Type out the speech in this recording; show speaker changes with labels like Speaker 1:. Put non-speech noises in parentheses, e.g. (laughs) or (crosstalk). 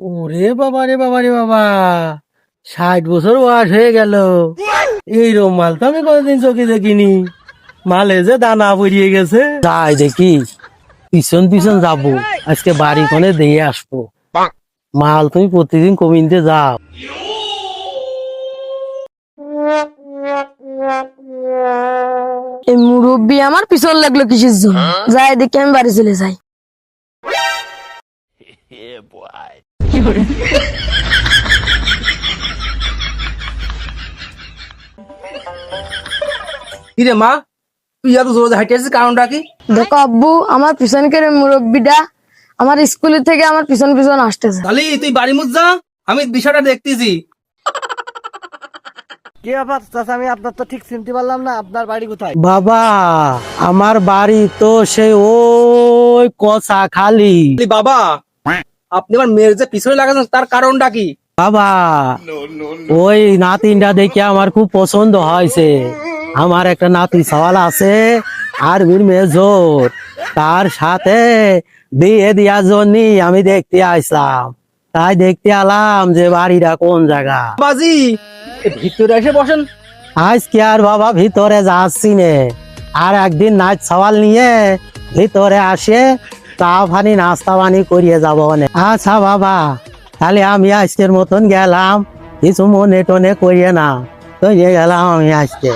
Speaker 1: এ বাবা রে বাবা রে বাবা ষাট বছর বয়স হয়ে গেল। এই এইরকম মাল তো আমি কোনোদিন চোখে দেখিনি। মালে যে দানা পড়িয়ে গেছে। যাই দেখি পিছন পিছন যাব। আজকে বাড়ি কোনে দিয়ে আসব। মাল তুমি প্রতিদিন কমিনতে যাও।
Speaker 2: এই মুরব্বী আমার পিছন লাগল কিসের জন্য? যাই দেখি আমি বাড়ি চলে যাই। (laughs)
Speaker 3: কিরে। মা তুই এত জোরে হাঁটে আসছিস কারণটা কি?
Speaker 2: দেখো আব্বু আমার পিছনকের মুরব্বীটা আমার স্কুল থেকে আমার পিছন পিছন আসতেছে।
Speaker 3: তাহলে তুই বাড়ি মুখ যা আমি বিষয়টা দেখতেছি।
Speaker 1: কি ব্যাপার চাচা আমি আপনার তো ঠিক চিনতে পারলাম না আপনার বাড়ি কোথায়? বাবা আমার বাড়ি তো সেই ওই কষা খালি
Speaker 3: বাবা আপনি আমার মেয়ের যে পিছনে লাগাচ্ছেন তার কারণটা কি?
Speaker 1: বাবা ওই নাতিনটা দেখে আমার খুব পছন্দ হয়েছে। আমার একটা নাতি সওয়াল আছে আরবির মেজর তার সাথে বিয়ে দেওয়ার জন্য আমি দেখতে আসলাম। তাই দেখতে আলাম যে বাড়িটা কোন জায়গা।
Speaker 3: বাজি ভিতরে এসে বসেন।
Speaker 1: আজকে আর বাবা ভিতরে যাচ্ছি নে। আর একদিন নাচ সওয়াল নিয়ে ভিতরে আসে চা পানি নাস্তা পানি করিয়ে যাব অনেক আচ্ছা বাবা, তাহলে আমি আজকের মতন গেলাম। কিছু মনে টনে করিয়ে না তো গেলাম আমি আজকে।